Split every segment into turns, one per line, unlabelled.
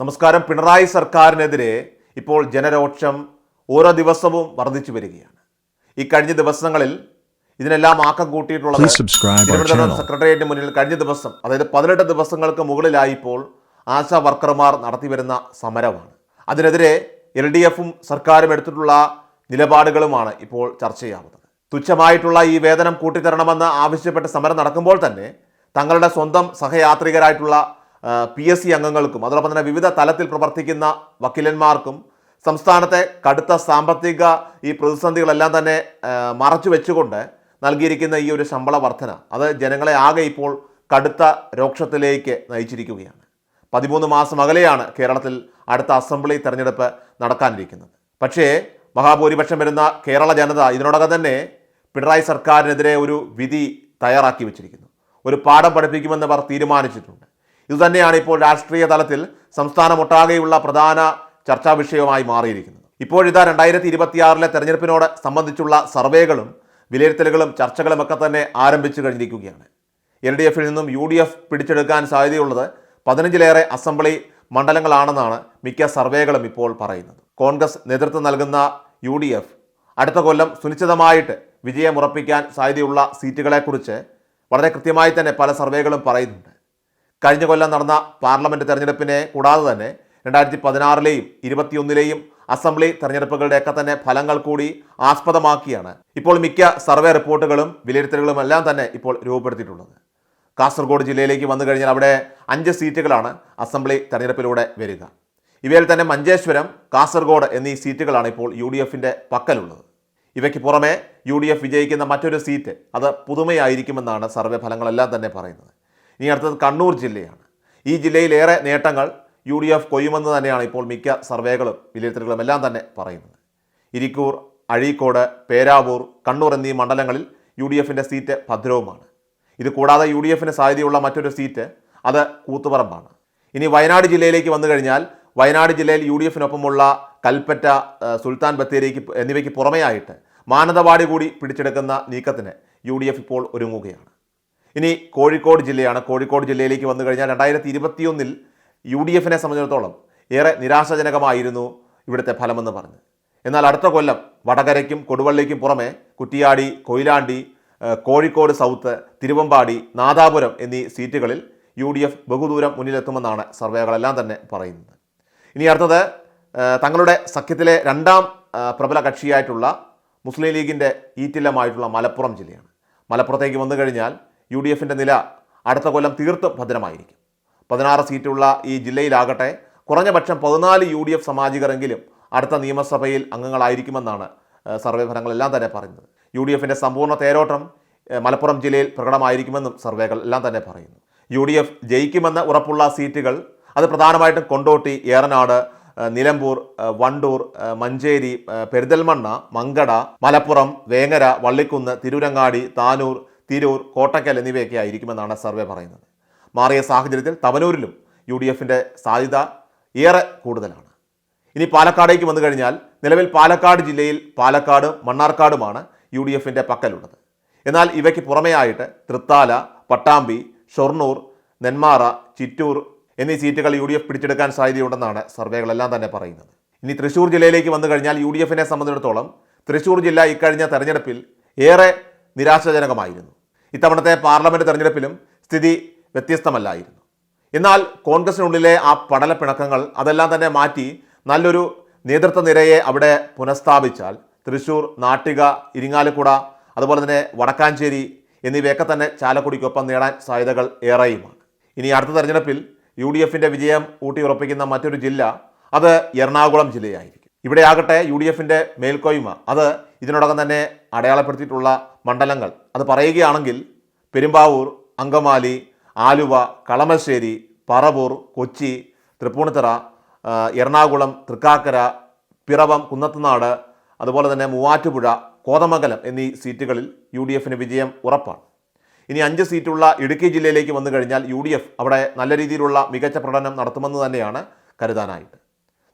നമസ്കാരം. പിണറായി സർക്കാരിനെതിരെ ഇപ്പോൾ ജനരോക്ഷം ഓരോ ദിവസവും വർദ്ധിച്ചു വരികയാണ്. ഈ കഴിഞ്ഞ ദിവസങ്ങളിൽ ഇതിനെല്ലാം ആക്കം
subscribe
തിരുവനന്തപുരം. സെക്രട്ടേറിയറ്റിന് മുന്നിൽ കഴിഞ്ഞ ദിവസം അതായത് പതിനെട്ട് ദിവസങ്ങൾക്ക് മുകളിലായി ഇപ്പോൾ ആശാ വർക്കർമാർ നടത്തിവരുന്ന സമരമാണ്. അതിനെതിരെ എൽ ഡി എഫും സർക്കാരും എടുത്തിട്ടുള്ള നിലപാടുകളുമാണ് ഇപ്പോൾ ചർച്ചയാവുന്നത് തുച്ഛമായിട്ടുള്ള ഈ വേതനം കൂട്ടിത്തരണമെന്ന് ആവശ്യപ്പെട്ട് സമരം നടക്കുമ്പോൾ തന്നെ തങ്ങളുടെ സ്വന്തം സഹയാത്രികരായിട്ടുള്ള പി എസ് സി അംഗങ്ങൾക്കും അതോടൊപ്പം തന്നെ വിവിധ തലത്തിൽ പ്രവർത്തിക്കുന്ന വക്കീലന്മാർക്കും സംസ്ഥാനത്തെ കടുത്ത സാമ്പത്തിക ഈ പ്രതിസന്ധികളെല്ലാം തന്നെ മറച്ചു വെച്ചുകൊണ്ട് നൽകിയിരിക്കുന്ന ഈ ഒരു ശമ്പള വർധന അത് ജനങ്ങളെ ആകെ ഇപ്പോൾ കടുത്ത രോക്ഷത്തിലേക്ക് നയിച്ചിരിക്കുകയാണ്. പതിമൂന്ന് മാസം അകലെയാണ് കേരളത്തിൽ അടുത്ത അസംബ്ലി തെരഞ്ഞെടുപ്പ് നടക്കാനിരിക്കുന്നത്. പക്ഷേ മഹാഭൂരിപക്ഷം വരുന്ന കേരള ജനത ഇതിനോടകം തന്നെ പിണറായി സർക്കാരിനെതിരെ ഒരു വിധി തയ്യാറാക്കി വെച്ചിരിക്കുന്നു. ഒരു പാഠം പഠിപ്പിക്കുമെന്ന് അവർ തീരുമാനിച്ചിട്ടുണ്ട്. ഇതുതന്നെയാണ് ഇപ്പോൾ രാഷ്ട്രീയ തലത്തിൽ സംസ്ഥാനമൊട്ടാകെയുള്ള പ്രധാന ചർച്ചാ വിഷയമായി മാറിയിരിക്കുന്നത്. ഇപ്പോഴിതാ രണ്ടായിരത്തി ഇരുപത്തിയാറിലെ തെരഞ്ഞെടുപ്പിനോട് സംബന്ധിച്ചുള്ള സർവേകളും വിലയിരുത്തലുകളും ചർച്ചകളും ഒക്കെ തന്നെ ആരംഭിച്ചു കഴിഞ്ഞിരിക്കുകയാണ്. എൽ ഡി എഫിൽ നിന്നും യു ഡി എഫ് പിടിച്ചെടുക്കാൻ സാധ്യതയുള്ളത് പതിനഞ്ചിലേറെ അസംബ്ലി മണ്ഡലങ്ങളാണെന്നാണ് മിക്ക സർവേകളും ഇപ്പോൾ പറയുന്നത്. കോൺഗ്രസ് നേതൃത്വം നൽകുന്ന യു ഡി എഫ് അടുത്ത കൊല്ലം സുനിശ്ചിതമായിട്ട് വിജയമുറപ്പിക്കാൻ സാധ്യതയുള്ള സീറ്റുകളെക്കുറിച്ച് വളരെ കൃത്യമായി തന്നെ പല സർവേകളും പറയുന്നുണ്ട്. കഴിഞ്ഞ കൊല്ലം നടന്ന പാർലമെന്റ് തെരഞ്ഞെടുപ്പിനെ കൂടാതെ തന്നെ രണ്ടായിരത്തി പതിനാറിലെയും ഇരുപത്തിയൊന്നിലെയും അസംബ്ലി തെരഞ്ഞെടുപ്പുകളുടെയൊക്കെ തന്നെ ഫലങ്ങൾ കൂടി ആസ്പദമാക്കിയാണ് ഇപ്പോൾ മിക്ക സർവേ റിപ്പോർട്ടുകളും വിലയിരുത്തലുകളും എല്ലാം തന്നെ ഇപ്പോൾ രൂപപ്പെടുത്തിയിട്ടുള്ളത്. കാസർഗോഡ് ജില്ലയിലേക്ക് വന്നു കഴിഞ്ഞാൽ അവിടെ അഞ്ച് സീറ്റുകളാണ് അസംബ്ലി തെരഞ്ഞെടുപ്പിലൂടെ വരിക. ഇവയിൽ തന്നെ മഞ്ചേശ്വരം കാസർഗോഡ് എന്നീ സീറ്റുകളാണ് ഇപ്പോൾ യു ഡി എഫിന്റെ പക്കലുള്ളത്. ഇവയ്ക്ക് പുറമെ യു ഡി എഫ് വിജയിക്കുന്ന മറ്റൊരു സീറ്റ് അത് പുതുമയായിരിക്കുമെന്നാണ് സർവേ ഫലങ്ങളെല്ലാം തന്നെ പറയുന്നത്. ഇനി അടുത്തത് കണ്ണൂർ ജില്ലയാണ്. ഈ ജില്ലയിലേറെ നേട്ടങ്ങൾ യു ഡി എഫ് കൊയ്യുമെന്ന് തന്നെയാണ് ഇപ്പോൾ മിക്ക സർവേകളും വിലയിരുത്തലുകളും എല്ലാം തന്നെ പറയുന്നത്. ഇരിക്കൂർ അഴീക്കോട് പേരാവൂർ കണ്ണൂർ എന്നീ മണ്ഡലങ്ങളിൽ യു ഡി എഫിന്റെ സീറ്റ് ഭദ്രവുമാണ്. ഇത് കൂടാതെ യു ഡി എഫിന് സാധ്യതയുള്ള മറ്റൊരു സീറ്റ് അത് കൂത്തുപറമ്പാണ്. ഇനി വയനാട് ജില്ലയിലേക്ക് വന്നു കഴിഞ്ഞാൽ വയനാട് ജില്ലയിൽ യു ഡി എഫിനൊപ്പമുള്ള കൽപ്പറ്റ സുൽത്താൻ ബത്തേരിക്ക് എന്നിവയ്ക്ക് പുറമെയായിട്ട് മാനന്തവാടി കൂടി പിടിച്ചെടുക്കുന്ന നീക്കത്തിന് യു ഡി എഫ് ഇപ്പോൾ ഒരുങ്ങുകയാണ്. ഇനി കോഴിക്കോട് ജില്ലയാണ്. കോഴിക്കോട് ജില്ലയിലേക്ക് വന്നു കഴിഞ്ഞാൽ രണ്ടായിരത്തി ഇരുപത്തിയൊന്നിൽ യു ഡി എഫിനെ സംബന്ധിച്ചിടത്തോളം ഏറെ നിരാശാജനകമായിരുന്നു ഇവിടുത്തെ ഫലമെന്ന് പറഞ്ഞു. എന്നാൽ അടുത്ത കൊല്ലം വടകരയ്ക്കും കൊടുവള്ളിക്കും പുറമെ കുറ്റിയാടി കൊയിലാണ്ടി കോഴിക്കോട് സൗത്ത് തിരുവമ്പാടി നാദാപുരം എന്നീ സീറ്റുകളിൽ യു ഡി എഫ് ബഹുദൂരം മുന്നിലെത്തുമെന്നാണ് സർവേകളെല്ലാം തന്നെ പറയുന്നത്. ഇനി അടുത്തത് തങ്ങളുടെ സഖ്യത്തിലെ രണ്ടാം പ്രബല കക്ഷിയായിട്ടുള്ള മുസ്ലിം ലീഗിന്റെ ഈറ്റില്ലമായിട്ടുള്ള മലപ്പുറം ജില്ലയാണ്. മലപ്പുറത്തേക്ക് വന്നു കഴിഞ്ഞാൽ യു ഡി എഫിന്റെ നില അടുത്ത കൊല്ലം തീർത്തും ഭദ്രമായിരിക്കും. പതിനാറ് സീറ്റുള്ള ഈ ജില്ലയിലാകട്ടെ കുറഞ്ഞ പക്ഷം പതിനാല് യു ഡി എഫ് സമാജികരെങ്കിലും അടുത്ത നിയമസഭയിൽ അംഗങ്ങളായിരിക്കുമെന്നാണ് സർവേ ഫലങ്ങളെല്ലാം തന്നെ പറയുന്നത്. യു ഡി എഫിന്റെ സമ്പൂർണ തേരോട്ടം മലപ്പുറം ജില്ലയിൽ പ്രകടമായിരിക്കുമെന്നും സർവേകൾ എല്ലാം തന്നെ പറയുന്നു. യു ഡി എഫ് ജയിക്കുമെന്ന് ഉറപ്പുള്ള സീറ്റുകൾ അത് പ്രധാനമായിട്ടും കൊണ്ടോട്ടി ഏറനാട് നിലമ്പൂർ വണ്ടൂർ മഞ്ചേരി പെരിന്തൽമണ്ണ മങ്കട മലപ്പുറം വേങ്ങര വള്ളിക്കുന്ന് തിരൂരങ്ങാടി താനൂർ തിരൂർ കോട്ടക്കൽ എന്നിവയൊക്കെ ആയിരിക്കുമെന്നാണ് സർവേ പറയുന്നത്. മാറിയ സാഹചര്യത്തിൽ തവനൂരിലും യു ഡി എഫിന്റെ സാധ്യത ഏറെ കൂടുതലാണ്. ഇനി പാലക്കാടേക്ക് വന്നു കഴിഞ്ഞാൽ നിലവിൽ പാലക്കാട് ജില്ലയിൽ പാലക്കാടും മണ്ണാർക്കാടുമാണ് യു ഡി എഫിന്റെ പക്കലുള്ളത്. എന്നാൽ ഇവയ്ക്ക് പുറമെയായിട്ട് തൃത്താല പട്ടാമ്പി ഷൊർണൂർ നെന്മാറ ചിറ്റൂർ എന്നീ സീറ്റുകൾ യു ഡി എഫ് പിടിച്ചെടുക്കാൻ സാധ്യതയുണ്ടെന്നാണ് സർവേകളെല്ലാം തന്നെ പറയുന്നത്. ഇനി തൃശ്ശൂർ ജില്ലയിലേക്ക് വന്നു കഴിഞ്ഞാൽ യു ഡി എഫിനെ സംബന്ധിച്ചിടത്തോളം തൃശ്ശൂർ ജില്ല ഇക്കഴിഞ്ഞ തെരഞ്ഞെടുപ്പിൽ ഏറെ നിരാശാജനകമായിരുന്നു. ഇത്തവണത്തെ പാർലമെന്റ് തെരഞ്ഞെടുപ്പിലും സ്ഥിതി വ്യത്യസ്തമല്ലായിരുന്നു. എന്നാൽ കോൺഗ്രസിനുള്ളിലെ ആ പടലപ്പിണക്കങ്ങൾ അതെല്ലാം തന്നെ മാറ്റി നല്ലൊരു നേതൃത്വ നിരയെ അവിടെ പുനഃസ്ഥാപിച്ചാൽ തൃശൂർ നാട്ടിക ഇരിങ്ങാലക്കുട അതുപോലെ തന്നെ വടക്കാഞ്ചേരി എന്നിവയൊക്കെ തന്നെ ചാലക്കുടിക്കൊപ്പം നേടാൻ സാധ്യതകൾ ഏറെയുമാണ്. ഇനി അടുത്ത തെരഞ്ഞെടുപ്പിൽ യു ഡി എഫിന്റെ വിജയം ഊട്ടിയുറപ്പിക്കുന്ന മറ്റൊരു ജില്ല അത് എറണാകുളം ജില്ലയായിരിക്കും. ഇവിടെ ആകട്ടെ യു ഡി എഫിന്റെ മേൽക്കോയ്മ. അത് ഇതിനോടകം തന്നെ അടയാളപ്പെടുത്തിയിട്ടുള്ള മണ്ഡലങ്ങൾ. അത് പറയുകയാണെങ്കിൽ പെരുമ്പാവൂർ അങ്കമാലി ആലുവ കളമശ്ശേരി പറവൂർ കൊച്ചി തൃപ്പൂണിത്തറ എറണാകുളം തൃക്കാക്കര പിറവം കുന്നത്തുനാട് അതുപോലെ തന്നെ മൂവാറ്റുപുഴ കോതമംഗലം എന്നീ സീറ്റുകളിൽ യു ഡി എഫിന് വിജയം ഉറപ്പാണ്. ഇനി അഞ്ച് സീറ്റുള്ള ഇടുക്കി ജില്ലയിലേക്ക് വന്നു കഴിഞ്ഞാൽ യു ഡി എഫ് അവിടെ നല്ല രീതിയിലുള്ള മികച്ച പ്രകടനം നടത്തുമെന്ന് തന്നെയാണ് കരുതാനായിട്ട്.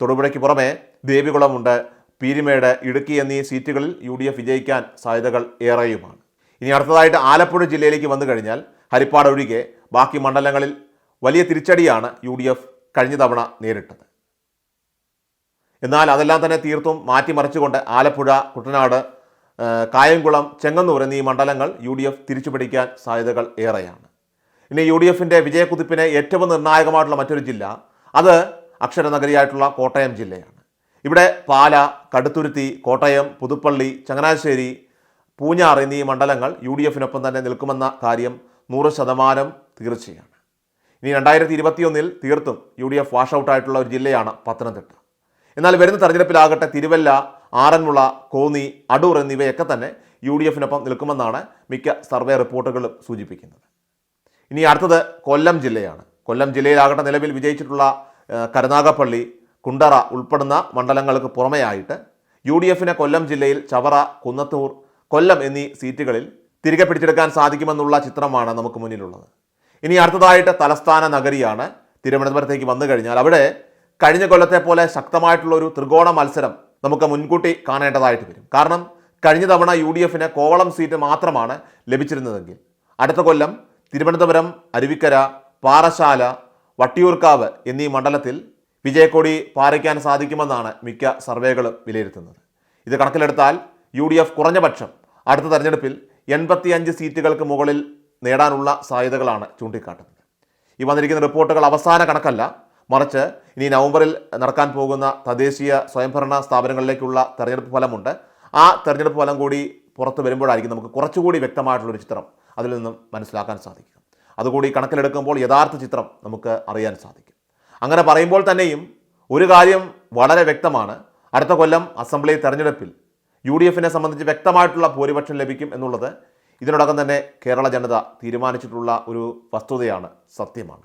തൊടുപുഴയ്ക്ക് പുറമെ ദേവികുളമുണ്ട് പീരിമേട് ഇടുക്കി എന്നീ സീറ്റുകളിൽ യു ഡി എഫ് വിജയിക്കാൻ സാധ്യതകൾ ഏറെയുമാണ്. ഇനി അടുത്തതായിട്ട് ആലപ്പുഴ ജില്ലയിലേക്ക് വന്നു കഴിഞ്ഞാൽ ഹരിപ്പാട് ഒഴികെ ബാക്കി മണ്ഡലങ്ങളിൽ വലിയ തിരിച്ചടിയാണ് യു ഡി എഫ് കഴിഞ്ഞ തവണ നേരിട്ടത്. എന്നാൽ അതെല്ലാം തന്നെ തീർത്തും മാറ്റിമറിച്ചുകൊണ്ട് ആലപ്പുഴ കുട്ടനാട് കായംകുളം ചെങ്ങന്നൂർ എന്നീ മണ്ഡലങ്ങൾ യു ഡി എഫ് തിരിച്ചുപിടിക്കാൻ സാധ്യതകൾ ഏറെയാണ്. ഇനി യു ഡി എഫിന്റെ വിജയക്കുതിപ്പിന് ഏറ്റവും നിർണായകമായിട്ടുള്ള മറ്റൊരു ജില്ല അത് അക്ഷരനഗരിയായിട്ടുള്ള കോട്ടയം ജില്ലയാണ്. ഇവിടെ പാല കടുത്തുരുത്തി കോട്ടയം പുതുപ്പള്ളി ചങ്ങനാശ്ശേരി പൂഞ്ഞാർ എന്നീ മണ്ഡലങ്ങൾ യു ഡി എഫിനൊപ്പം തന്നെ നിൽക്കുമെന്ന കാര്യം നൂറ് ശതമാനം തീർച്ചയാണ്. ഇനി രണ്ടായിരത്തി ഇരുപത്തിയൊന്നിൽ തീർത്തും യു ഡി എഫ് വാഷ് ഔട്ടായിട്ടുള്ള ഒരു ജില്ലയാണ് പത്തനംതിട്ട. എന്നാൽ വരുന്ന തെരഞ്ഞെടുപ്പിലാകട്ടെ തിരുവല്ല ആറന്മുള കോന്നി അടൂർ എന്നിവയൊക്കെ തന്നെ യു ഡി എഫിനൊപ്പം നിൽക്കുമെന്നാണ് മിക്ക സർവേ റിപ്പോർട്ടുകളും സൂചിപ്പിക്കുന്നത്. ഇനി അടുത്തത് കൊല്ലം ജില്ലയാണ്. കൊല്ലം ജില്ലയിലാകട്ടെ നിലവിൽ വിജയിച്ചിട്ടുള്ള കരുനാഗപ്പള്ളി കുണ്ടറ ഉൾപ്പെടുന്ന മണ്ഡലങ്ങൾക്ക് പുറമെയായിട്ട് യു ഡി എഫിനെ കൊല്ലം ജില്ലയിൽ ചവറ കുന്നത്തൂർ കൊല്ലം എന്നീ സീറ്റുകളിൽ തിരികെ പിടിച്ചെടുക്കാൻ സാധിക്കുമെന്നുള്ള ചിത്രമാണ് നമുക്ക് മുന്നിലുള്ളത്. ഇനി അടുത്തതായിട്ട് തലസ്ഥാന നഗരിയാണ് തിരുവനന്തപുരത്തേക്ക് വന്നു കഴിഞ്ഞാൽ അവിടെ കഴിഞ്ഞ കൊല്ലത്തെ പോലെ ശക്തമായിട്ടുള്ള ഒരു ത്രികോണ മത്സരം നമുക്ക് മുൻകൂട്ടി കാണേണ്ടതായിട്ട് വരും. കാരണം കഴിഞ്ഞ തവണ യു ഡി എഫിന് കോവളം സീറ്റ് മാത്രമാണ് ലഭിച്ചിരുന്നതെങ്കിൽ അടുത്ത കൊല്ലം തിരുവനന്തപുരം അരുവിക്കര പാറശാല വട്ടിയൂർക്കാവ് എന്നീ മണ്ഡലത്തിൽ വിജയക്കൊടി പാറിക്കാൻ സാധിക്കുമെന്നാണ് മിക്ക സർവേകളും വിലയിരുത്തുന്നത്. ഇത് കണക്കിലെടുത്താൽ യു കുറഞ്ഞപക്ഷം അടുത്ത തെരഞ്ഞെടുപ്പിൽ എൺപത്തിയഞ്ച് സീറ്റുകൾക്ക് മുകളിൽ നേടാനുള്ള സാധ്യതകളാണ് ചൂണ്ടിക്കാട്ടുന്നത്. ഈ വന്നിരിക്കുന്ന റിപ്പോർട്ടുകൾ അവസാന കണക്കല്ല. മറിച്ച് ഇനി നവംബറിൽ നടക്കാൻ പോകുന്ന തദ്ദേശീയ സ്വയംഭരണ സ്ഥാപനങ്ങളിലേക്കുള്ള തെരഞ്ഞെടുപ്പ് ഫലമുണ്ട്. ആ തെരഞ്ഞെടുപ്പ് ഫലം കൂടി പുറത്ത് വരുമ്പോഴായിരിക്കും നമുക്ക് കുറച്ചുകൂടി വ്യക്തമായിട്ടുള്ളൊരു ചിത്രം അതിൽ നിന്നും മനസ്സിലാക്കാൻ സാധിക്കും. അതുകൂടി കണക്കിലെടുക്കുമ്പോൾ യഥാർത്ഥ ചിത്രം നമുക്ക് അറിയാൻ സാധിക്കും. അങ്ങനെ പറയുമ്പോൾ തന്നെയും ഒരു കാര്യം വളരെ വ്യക്തമാണ്. അടുത്ത കൊല്ലം അസംബ്ലി തെരഞ്ഞെടുപ്പിൽ യു ഡി എഫിനെ സംബന്ധിച്ച് വ്യക്തമായിട്ടുള്ള ഭൂരിപക്ഷം ലഭിക്കും എന്നുള്ളത് ഇതിനോടകം തന്നെ കേരള ജനത തീരുമാനിച്ചിട്ടുള്ള ഒരു വസ്തുതയാണ് സത്യമാണ്.